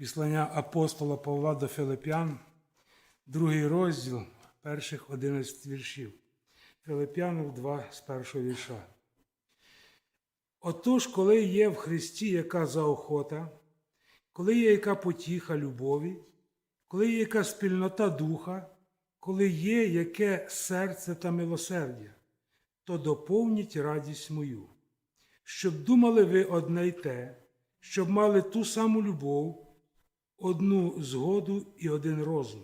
Післання апостола Павла до Филип'ян, другий розділ перших 11 віршів. Филип'янів 2 з першого вірша. Отож, коли є в Христі яка заохота, коли є яка потіха любові, коли є яка спільнота духа, коли є яке серце та милосердя, то доповніть радість мою, щоб думали ви одне й те, щоб мали ту саму любов, одну згоду і один розум.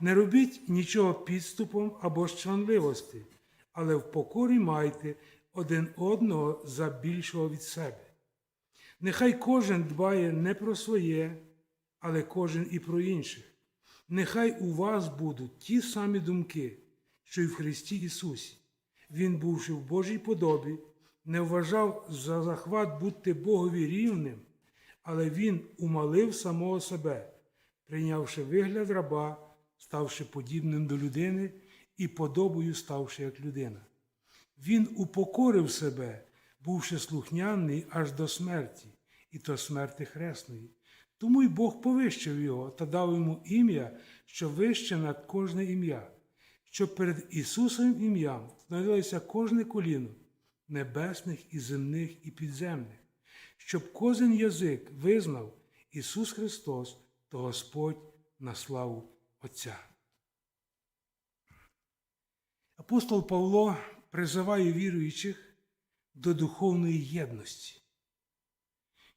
Не робіть нічого підступом або щанливості, але в покорі майте один одного за більшого від себе. Нехай кожен дбає не про своє, але кожен і про інших. Нехай у вас будуть ті самі думки, що й в Христі Ісусі. Він, бувши в Божій подобі, не вважав за захват бути Богові рівним, але Він умалив самого себе, прийнявши вигляд раба, ставши подібним до людини і подобою ставши як людина. Він упокорив себе, бувши слухняний аж до смерті, і то смерти хресної. Тому й Бог повищив його та дав йому ім'я, що вище над кожне ім'я, щоб перед Ісусовим ім'ям становилося кожне коліно небесних і земних і підземних, щоб кожен язик визнав Ісус Христос, то Господь на славу Отця. Апостол Павло призиває віруючих до духовної єдності.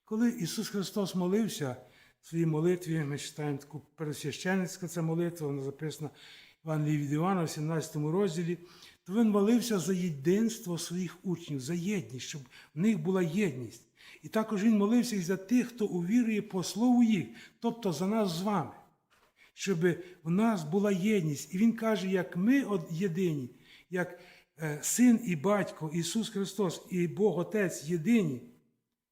Коли Ісус Христос молився в своїй молитві, ми читаємо таку пересвященницька ця молитва, вона записана в Івангелії від Івана в 17 розділі, то він молився за єдинство своїх учнів, за єдність, щоб в них була єдність. І також він молився і за тих, хто увірує по слову їх, тобто за нас з вами, щоб в нас була єдність. І він каже, як ми єдині, як е, син і батько, Ісус Христос і Бог Отець єдині,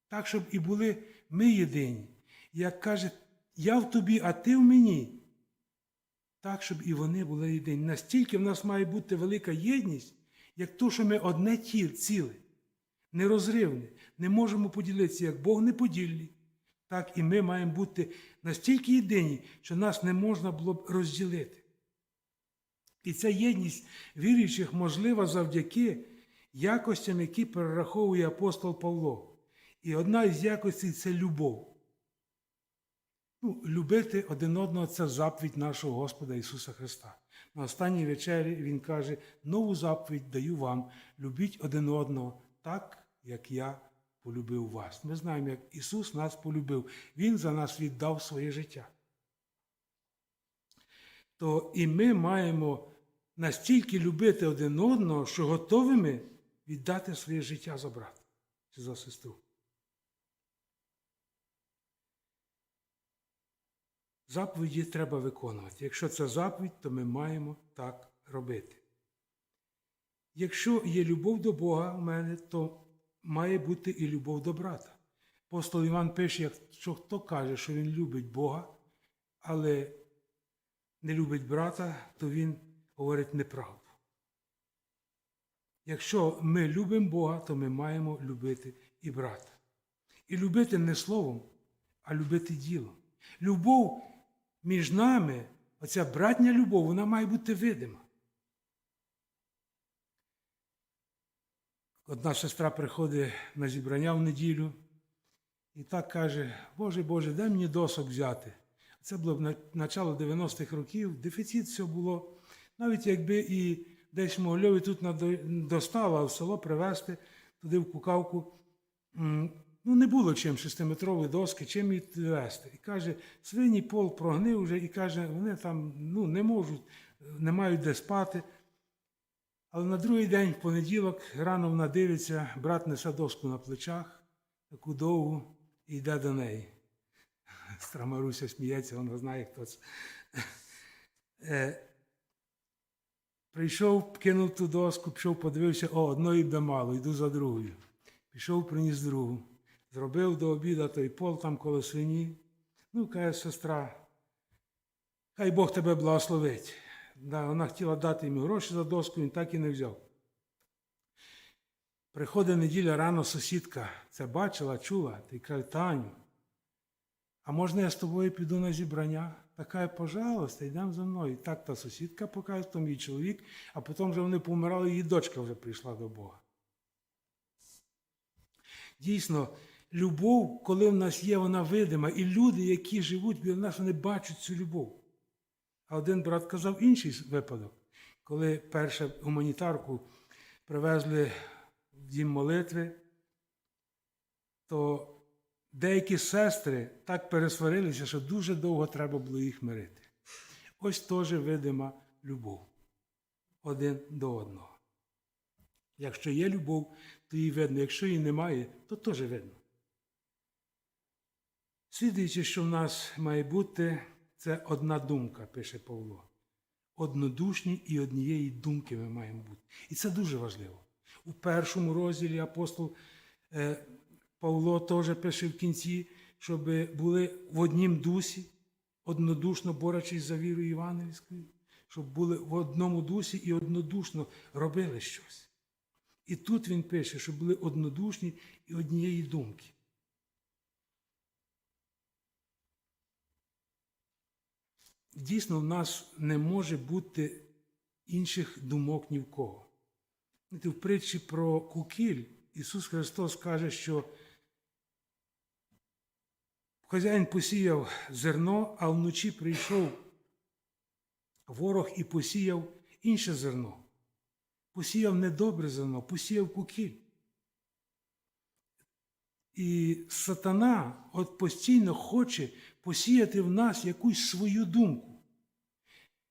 так, щоб і були ми єдині. Як каже, я в тобі, а ти в мені. Так, щоб і вони були єдині. Настільки в нас має бути велика єдність, як то, що ми одне тіл, ціле, нерозривне, не можемо поділитися, як Бог не подільний. Так і ми маємо бути настільки єдині, що нас не можна було б розділити. І ця єдність віруючих можлива завдяки якостям, які перераховує апостол Павло. І одна із якостей це любов. Ну, любити один одного це заповідь нашого Господа Ісуса Христа. На останній вечері Він каже: нову заповідь даю вам, любіть один одного так, як я полюбив вас. Ми знаємо, як Ісус нас полюбив. Він за нас віддав своє життя. То і ми маємо настільки любити один одного, що готовими віддати своє життя за брата чи за сестру. Заповіді треба виконувати. Якщо це заповідь, то ми маємо так робити. Якщо є любов до Бога у мене, то має бути і любов до брата. Апостол Іван пише, якщо хто каже, що він любить Бога, але не любить брата, то він говорить неправду. Якщо ми любимо Бога, то ми маємо любити і брата. І любити не словом, а любити ділом. Любов між нами, оця братня любов, вона має бути видима. Одна сестра приходить на зібрання в неділю і так каже: Боже Боже, дай мені досок взяти. Це було на начало 90-х років, дефіцит все було. Навіть якби і десь в Могильові тут достало, а в село привезти туди в Кукавку, ну не було чим шестиметрові доски, чим їх вести. І каже, свині пол прогнив вже, і каже, вони там ну, не можуть, не мають де спати. Але на другий день, в понеділок, рано вона дивиться, брат несе доску на плечах, таку довгу, і йде до неї. Стара Маруся сміється, вона знає, хто це. Е, Прийшов, кинув ту доску, пішов, подивився, о, одної буде мало, йду за другою. Пішов, приніс другу. Зробив до обіда той пол там коло свині. Ну, каже сестра, хай Бог тебе благословить. Да, вона хотіла дати йому гроші за доску, він так і не взяв. Приходить неділя рано сусідка, це бачила, чула, та каже, Таню, а можна я з тобою піду на зібрання? Така, пожалуйста, йдемо за мною. І так та сусідка показує, то мій чоловік, а потім вже вони помирали, її дочка вже прийшла до Бога. Дійсно, любов, коли в нас є, вона видима, і люди, які живуть біля нас, вони бачать цю любов. А один брат казав інший випадок, коли першу гуманітарку привезли в дім молитви, то деякі сестри так пересварилися, що дуже довго треба було їх мирити. Ось теж видима любов один до одного. Якщо є любов, то її видно. Якщо її немає, то теж видно. Слідуючи, що в нас має бути, це одна думка, пише Павло. Однодушні і однієї думки ми маємо бути. І це дуже важливо. У першому розділі апостол е, Павло теж пише в кінці, щоб були в однім дусі, однодушно борючись за віру Євангельською, щоб були в одному дусі і однодушно робили щось. І тут він пише, щоб були однодушні і однієї думки. Дійсно, в нас не може бути інших думок ні в кого. В притчі про кукіль Ісус Христос каже, що хазяїн посіяв зерно, а вночі прийшов ворог і посіяв інше зерно. Посіяв недобре зерно, посіяв кукіль. І сатана от постійно хоче посіяти в нас якусь свою думку.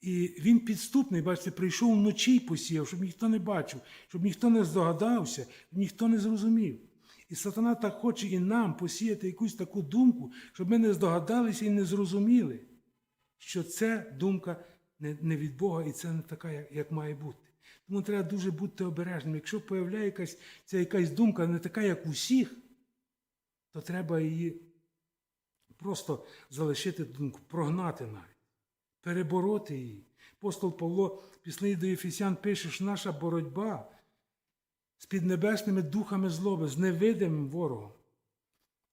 І він підступний, бачите, прийшов вночі і посіяв, щоб ніхто не бачив, щоб ніхто не здогадався, ніхто не зрозумів. І сатана так хоче і нам посіяти якусь таку думку, щоб ми не здогадалися і не зрозуміли, що це думка не від Бога і це не така, як, має бути. Тому треба дуже бути обережним. Якщо появляє якась ця якась думка не така, як у всіх, то треба її просто залишити думку, прогнати навіть, перебороти її. Апостол Павло, після до Ефесян, пише, що наша боротьба з піднебесними духами злоби, з невидимим ворогом.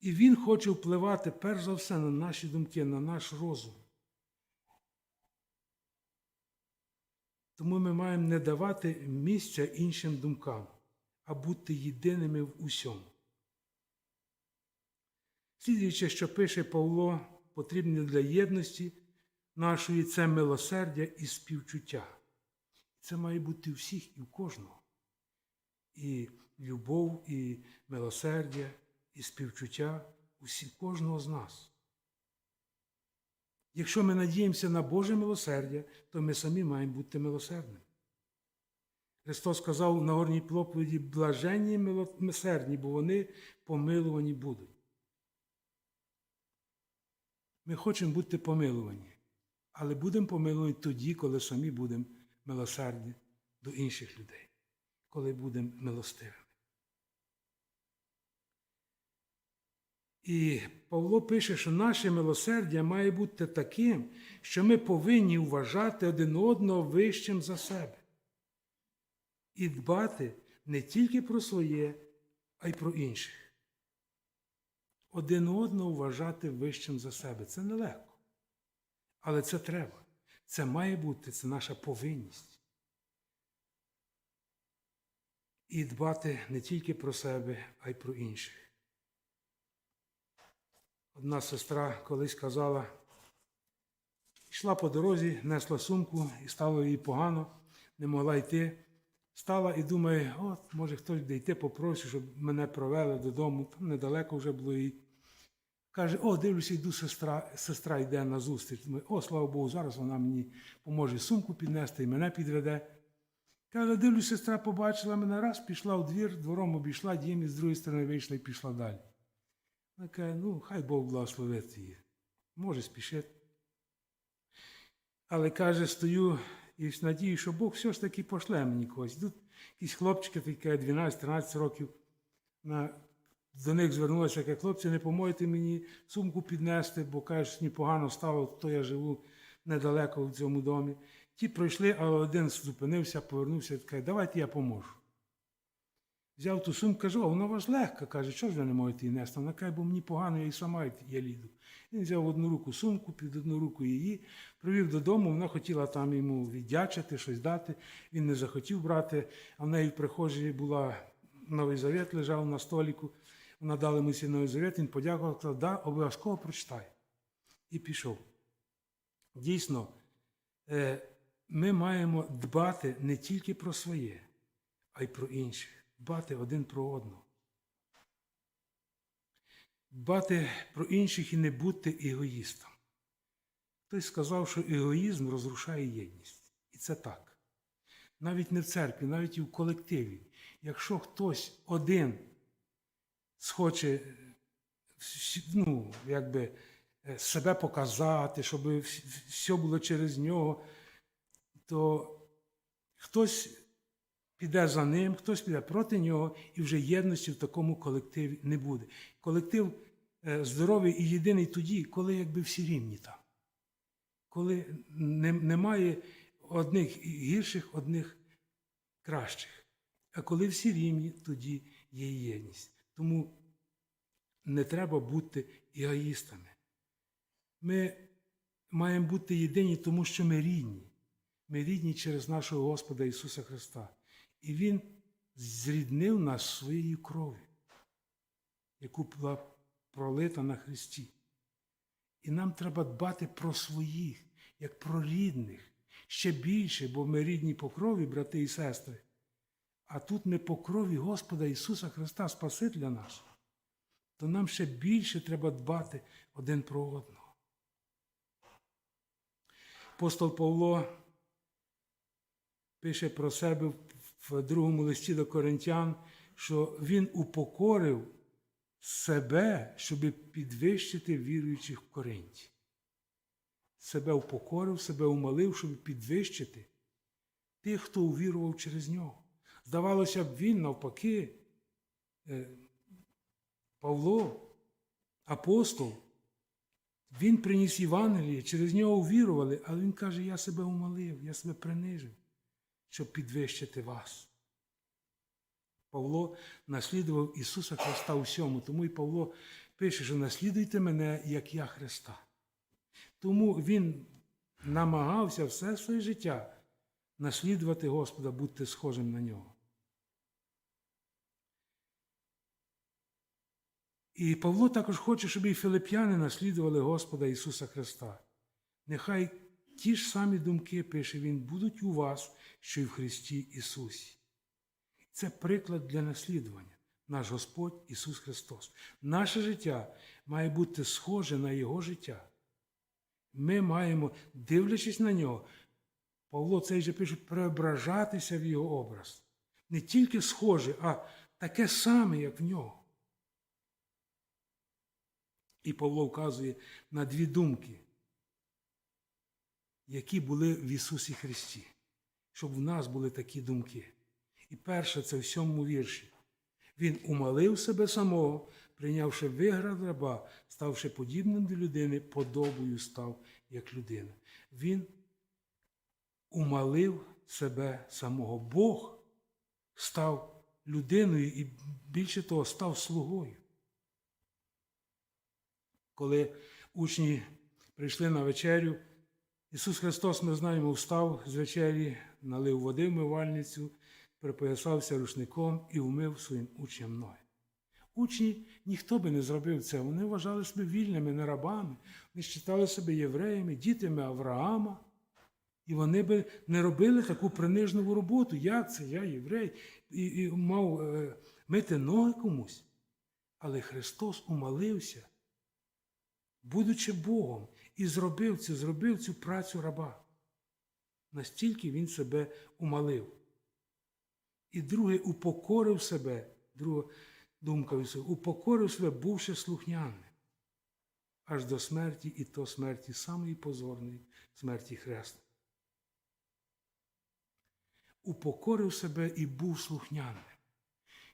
І він хоче впливати перш за все на наші думки, на наш розум. Тому ми маємо не давати місця іншим думкам, а бути єдиними в усьому. Слідуючи, що пише Павло, потрібне для єдності нашої це милосердя і співчуття. Це має бути у всіх і у кожного. І любов, і милосердя, і співчуття у кожного з нас. Якщо ми надіємося на Боже милосердя, то ми самі маємо бути милосердними. Христос сказав на горній проповіді блаженні милосердні, бо вони помилувані будуть. Ми хочемо бути помилувані, але будемо помилувані тоді, коли самі будемо милосердні до інших людей, коли будемо милостивими. І Павло пише, що наше милосердя має бути таким, що ми повинні вважати один одного вищим за себе і дбати не тільки про своє, а й про інших. Один одного вважати вищим за себе. Це нелегко. Але це треба. Це має бути, це наша повинність. І дбати не тільки про себе, а й про інших. Одна сестра колись казала, йшла по дорозі, несла сумку і стало їй погано, не могла йти. Стала і думає, от, може хтось буде йти попросить, щоб мене провели додому, там недалеко вже було їй. Каже, о, дивлюся, йду сестра, сестра йде на зустріч. О, слава Богу, зараз вона мені поможе сумку піднести і мене підведе. Каже, дивлюсь, сестра побачила мене раз, пішла в двір, двором обійшла, дім і з другої сторони вийшла і пішла далі. Вона каже, ну, хай Бог благословить її. Може спішити. Але каже, стою і надію, що Бог все ж таки пошле мені когось. Тут якісь хлопчики, такі 12-13 років. На, До них звернулися, як хлопці, не поможете мені сумку піднести, бо кажуть, мені погано стало, то я живу недалеко в цьому домі. Ті пройшли, але один зупинився, повернувся і каже, давайте я поможу. Взяв ту сумку, каже, о, вона у вас легка. Каже, що ж ви не можете її нести? Вона каже, бо мені погано, я і сама я ліду. Він взяв в одну руку сумку, під одну руку її, привів додому, вона хотіла там йому віддячити, щось дати. Він не захотів брати, а в неї в прихожій була Новий Завет, лежав на століку. Вона дала йому цей він подякував, сказав, да, обов'язково прочитай. І пішов. Дійсно, е, ми маємо дбати не тільки про своє, а й про інших. Дбати один про одного. Дбати про інших і не бути егоїстом. Хтось сказав, що егоїзм розрушає єдність. І це так. Навіть не в церкві, навіть і в колективі. Якщо хтось один схоче ну, якби, е, себе показати, щоб все було через нього, то хтось піде за ним, хтось піде проти нього, і вже єдності в такому колективі не буде. Колектив е, здоровий і єдиний тоді, коли якби всі рівні там. Коли немає одних гірших, одних кращих. А коли всі рівні, тоді є єдність. Тому не треба бути егоїстами. Ми маємо бути єдині, тому що ми рідні. Ми рідні через нашого Господа Ісуса Христа. І Він зріднив нас своєю кров'ю, яку була пролита на Христі. І нам треба дбати про своїх, як про рідних, ще більше, бо ми рідні по крові, брати і сестри. А тут ми по крові Господа Ісуса Христа, Спасителя нашого. То нам ще більше треба дбати один про одного. Апостол Павло пише про себе в другому листі до Коринтян, що він упокорив себе, щоб підвищити віруючих в Коринті. Себе упокорив, себе умолив, щоб підвищити тих, хто увірував через нього. Здавалося б, він навпаки, е, Павло, апостол, він приніс Євангеліє, через нього увірували, але він каже, я себе умолив, я себе принижив, щоб підвищити вас. Павло наслідував Ісуса Христа у всьому. Тому і Павло пише, що наслідуйте мене, як я Христа. Тому він намагався все своє життя наслідувати Господа, бути схожим на нього. І Павло також хоче, щоб і филип'яни наслідували Господа Ісуса Христа. Нехай ті ж самі думки, пише Він, будуть у вас, що й в Христі Ісусі. Це приклад для наслідування, наш Господь Ісус Христос. Наше життя має бути схоже на Його життя. Ми маємо, дивлячись на нього, Павло цей же пише, преображатися в його образ. Не тільки схоже, а таке саме, як в нього. І Павло вказує на дві думки, які були в Ісусі Христі, щоб в нас були такі думки. І перше це в сьомому вірші. Він умалив себе самого, прийнявши виград раба, ставши подібним до людини, подобою став як людина. Він умалив себе самого. Бог став людиною і більше того, став слугою. Коли учні прийшли на вечерю, Ісус Христос, ми знаємо, встав з вечері, налив води в мивальницю, припоясався рушником і вмив своїм учням ноги. Учні ніхто би не зробив це. Вони вважали себе вільними, не рабами, вони вважали себе євреями, дітями Авраама. І вони би не робили таку принижливу роботу. Як це? Я єврей, і, і мав е, мити ноги комусь. Але Христос умолився, будучи Богом, і зробив це, зробив цю працю раба. Настільки він себе умалив. І друге, упокорив себе, друга думка, Ісуса, упокорив себе, бувши слухняним, аж до смерті, і то смерті самої позорної смерті хреста. Упокорив себе і був слухняним.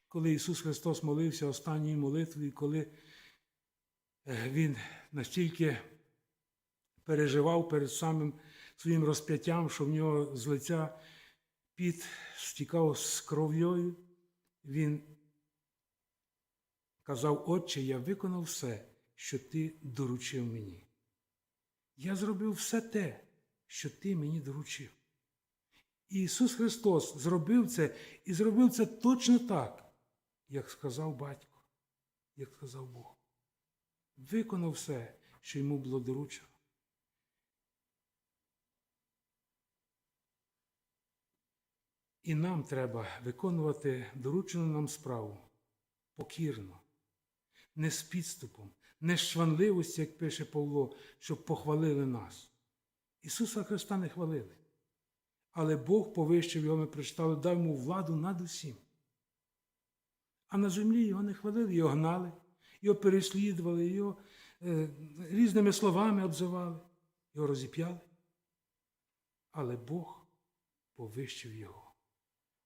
Коли Ісус Христос молився останньою молитвою, коли Він настільки переживав перед самим своїм розп'яттям, що в нього з лиця піт стікав з кров'ю, він казав, Отче, я виконав все, що ти доручив мені. Я зробив все те, що ти мені доручив. Ісус Христос зробив це і зробив це точно так, як сказав батько, як сказав Бог. Виконав все, що йому було доручено. І нам треба виконувати доручену нам справу покірно, не з підступом, не з шванливості, як пише Павло, щоб похвалили нас. Ісуса Христа не хвалили. Але Бог повищив його, ми прочитали, дав йому владу над усім. А на землі його не хвалили, його гнали, його переслідували, його е, різними словами обзивали, його розіп'яли. Але Бог повищив його,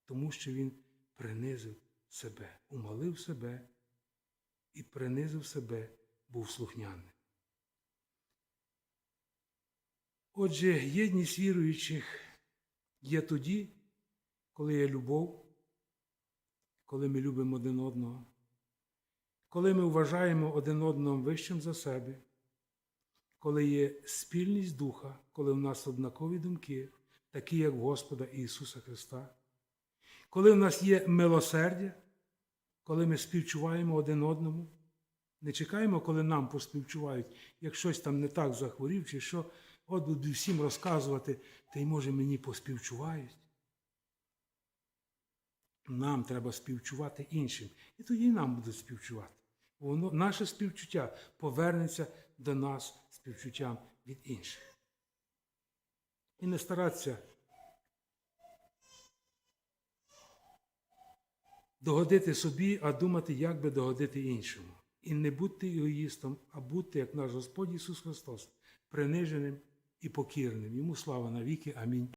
тому що він принизив себе, умалив себе і принизив себе, був слухняним. Отже, єдність віруючих є тоді, коли є любов, коли ми любимо один одного, коли ми вважаємо один одного вищим за себе, коли є спільність духа, коли в нас однакові думки, такі як Господа Ісуса Христа, коли в нас є милосердя, коли ми співчуваємо один одному, не чекаємо, коли нам поспівчувають, як щось там не так захворів, чи що, от буду всім розказувати, та й може мені поспівчувають. Нам треба співчувати іншим. І тоді нам будуть співчувати. Воно, наше співчуття повернеться до нас співчуттям від інших. І не старатися догодити собі, а думати, як би догодити іншому. І не бути егоїстом, а бути, як наш Господь Ісус Христос, приниженим і покірним. Йому слава навіки. Амінь.